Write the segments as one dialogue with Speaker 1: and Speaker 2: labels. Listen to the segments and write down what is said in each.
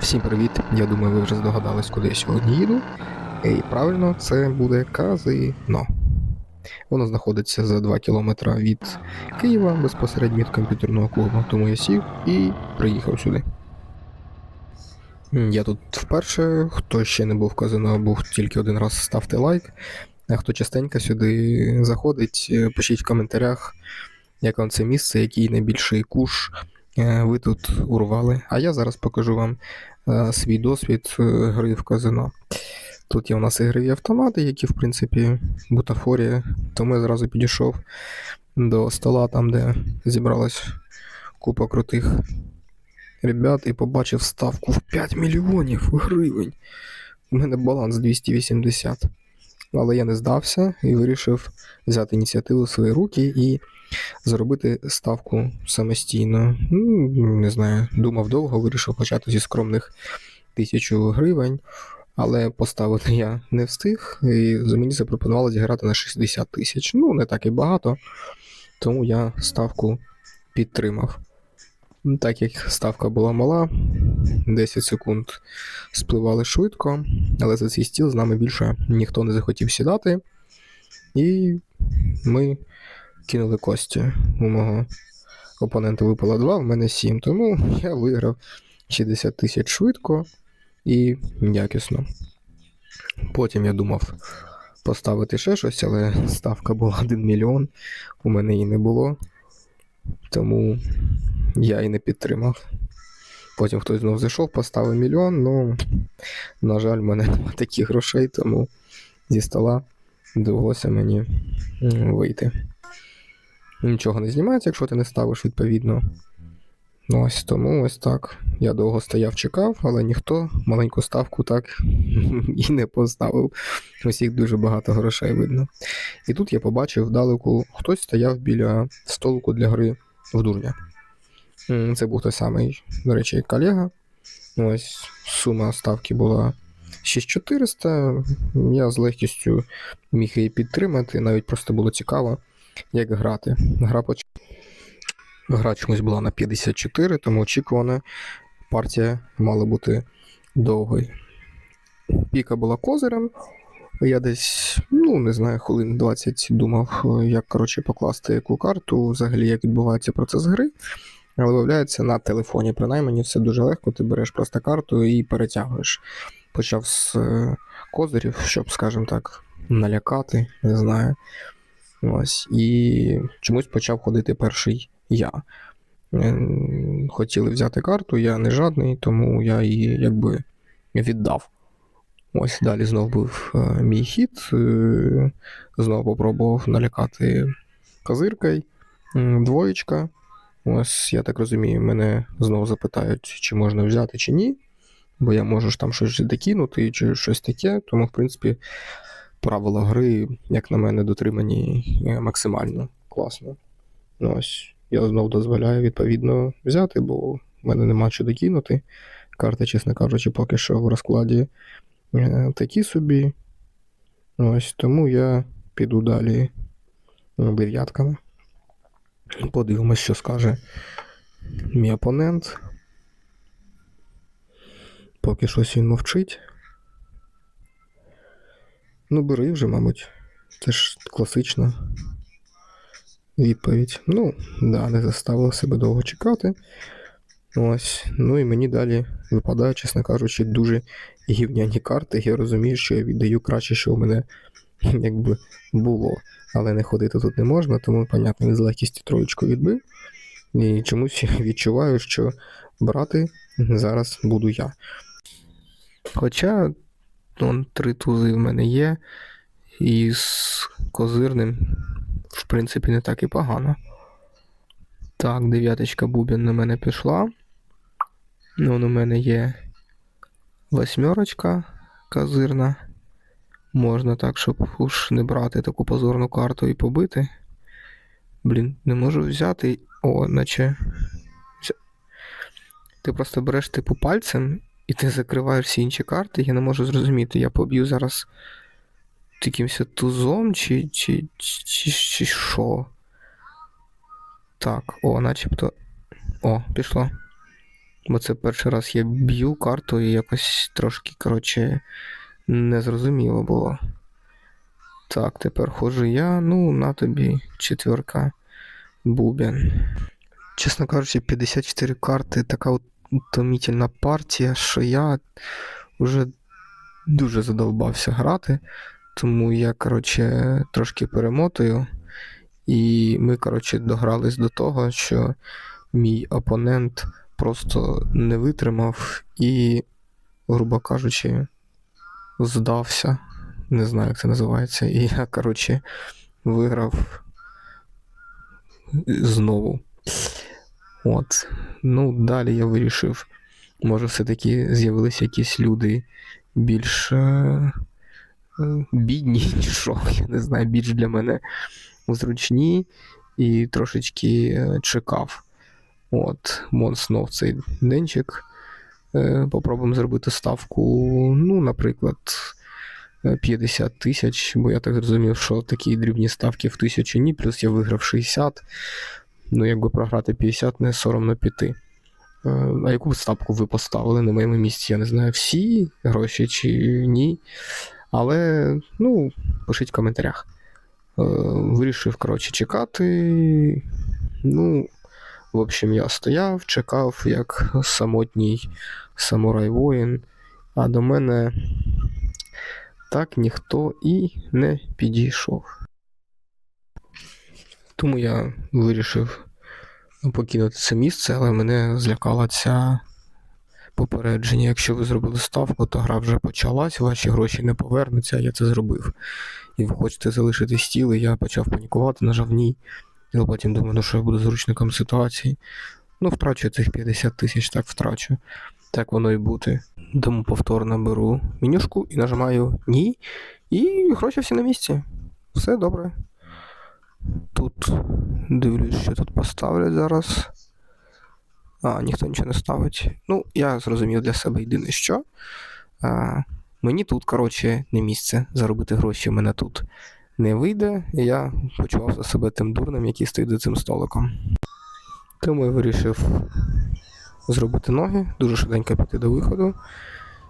Speaker 1: Всім привіт! Я думаю, ви вже здогадались, куди я сьогодні їду. І правильно, це буде казино. Воно знаходиться за 2 кілометри від Києва безпосередньо від комп'ютерного клубу. Тому я сів і приїхав сюди. Я тут вперше, хто ще не був в казино, був тільки один раз, ставте лайк. А хто частенько сюди заходить, е, пишіть в коментарях, як вам це місце, який найбільший куш ви тут урвали. А я зараз покажу вам е, свій досвід е, гри в казино. Тут є у нас ігрові автомати, які, в принципі, бутафорія. Тому я зразу підійшов до стола, там, де зібралась купа крутих ребят, і побачив ставку в 5 мільйонів гривень. У мене баланс 280. Але я не здався і вирішив взяти ініціативу в свої руки і зробити ставку самостійно. Ну, не знаю, думав довго, вирішив почати зі скромних тисячу гривень, але поставити я не встиг, і мені запропонували зіграти на 60 тисяч. Ну, не так і багато, тому я ставку підтримав. Так як ставка була мала, 10 секунд спливали швидко, але за цей стіл з нами більше ніхто не захотів сідати. І ми кинули кості. У мого опонента випало 2, в мене 7, тому я виграв 60 тисяч швидко і якісно. Потім я думав поставити ще щось, але ставка була 1 мільйон, у мене її не було, тому я і не підтримав. Потім хтось знов зайшов, поставив мільйон, ну, на жаль, в мене немає таких грошей, тому зі стола довелося мені вийти. Нічого не знімається, якщо ти не ставиш відповідно. Ну, Ось тому ось так. Я довго стояв, чекав, але ніхто маленьку ставку так і не поставив. Усіх дуже багато грошей видно. І тут я побачив вдалеку, хтось стояв біля столику для гри в дурня. Це був той самий, до речі, колега. Ось сума ставки була 6400. Я з легкістю міг її підтримати, навіть просто було цікаво, як грати. Гра поч... Гра чомусь була на 54, тому очікувана партія мала бути довгою. Піка була козирем. Я десь, ну не знаю, хвилин 20 думав, як коротше покласти яку карту, взагалі як відбувається процес гри. Але виявляється, на телефоні, принаймні, все дуже легко, ти береш просто карту і перетягуєш. Почав з е, козирів, щоб, скажімо так, налякати, не знаю. Ось. І чомусь почав ходити перший я. Е, Хотіли взяти карту, я не жадний, тому я її якби віддав. Ось далі знов був е, мій хід. Е, знову попробував налякати козиркою. Двоєчка. Ось, я так розумію, мене знову запитають, чи можна взяти, чи ні. Бо я можу ж там щось докинути, чи щось таке. Тому, в принципі, правила гри, як на мене, дотримані е, максимально класно. Ну, ось, я знову дозволяю відповідно взяти, бо в мене нема що докинути. Карти, чесно кажучи, поки що в розкладі е, такі собі. Ось тому я піду далі е, дев'ятками. Подивимось, що скаже мій опонент. Поки щось він мовчить. Ну, бери вже, мабуть. Це ж класична відповідь. Ну, да, не заставив себе довго чекати. Ось. Ну і мені далі випадає, чесно кажучи, дуже гівняні карти. Я розумію, що я віддаю краще, що у мене якби було. Але не ходити тут не можна, тому, понятно, він з легкістю троєчку відбив. І чомусь відчуваю, що брати зараз буду я. Хоча он, три тузи в мене є, і з козирним, в принципі, не так і погано. Так, дев'яточка бубін на мене пішла. Ну, у мене є восьмерочка козирна. Можна так, щоб уж не брати таку позорну карту і побити. Блін, не можу взяти. О, наче. Ти просто береш типу пальцем і ти закриваєш всі інші карти. Я не можу зрозуміти, я поб'ю зараз якимось тузом чи, чи, чи, чи, що. Так, о, начебто. О, пішло. Бо це перший раз я б'ю карту і якось трошки, коротше, незрозуміло було. Так, тепер ходжу я, ну, на тобі четверка бубен. Чесно кажучи, 54 карти така от утомітельна партія, що я вже дуже задовбався грати. Тому я, коротше, трошки перемотую. І ми, коротше, догрались до того, що мій опонент просто не витримав і, грубо кажучи, здався. Не знаю, як це називається. І я, коротше, виграв знову. От. Ну, далі я вирішив, може, все-таки з'явилися якісь люди більш е, е, бідні, що, я не знаю, більш для мене зручні і трошечки е, чекав. От, Монснов цей денчик. Е, Попробуємо зробити ставку, ну, наприклад, е, 50 тисяч, бо я так зрозумів, що такі дрібні ставки в тисячу ні, плюс я виграв 60. Ну, якби програти 50, не соромно піти. Е, А яку ставку ви поставили на моєму місці? Я не знаю, всі гроші чи ні. Але, ну, пишіть в коментарях. Е, Вирішив, коротше, чекати. Ну, в общем, я стояв, чекав, як самотній самурай воїн, а до мене так ніхто і не підійшов. Тому я вирішив покинути це місце, але мене злякала ця попередження. Якщо ви зробили ставку, то гра вже почалась, ваші гроші не повернуться, я це зробив. І ви хочете залишити стіл, і я почав панікувати, нажав ні. І потім думаю, ну що я буду зручником ситуації. Ну, втрачу цих 50 тисяч, так втрачу. Так воно і бути. Тому повторно беру менюшку і нажимаю ні. І гроші всі на місці. Все добре. Тут дивлюсь, що тут поставлять зараз. А, ніхто нічого не ставить. Ну, я зрозумів для себе єдине що. А, мені тут, коротше, не місце заробити гроші. Мене тут не вийде. І я за себе тим дурним, який стоїть за цим столиком. Тому я вирішив зробити ноги, дуже швиденько піти до виходу,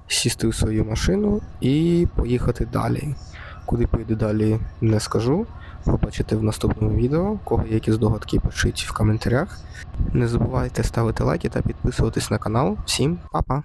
Speaker 1: сісти в свою машину і поїхати далі. Куди поїду далі, не скажу. Побачите в наступному відео. Кого є якісь догадки, пишіть в коментарях. Не забувайте ставити лайки та підписуватись на канал. Всім па-па!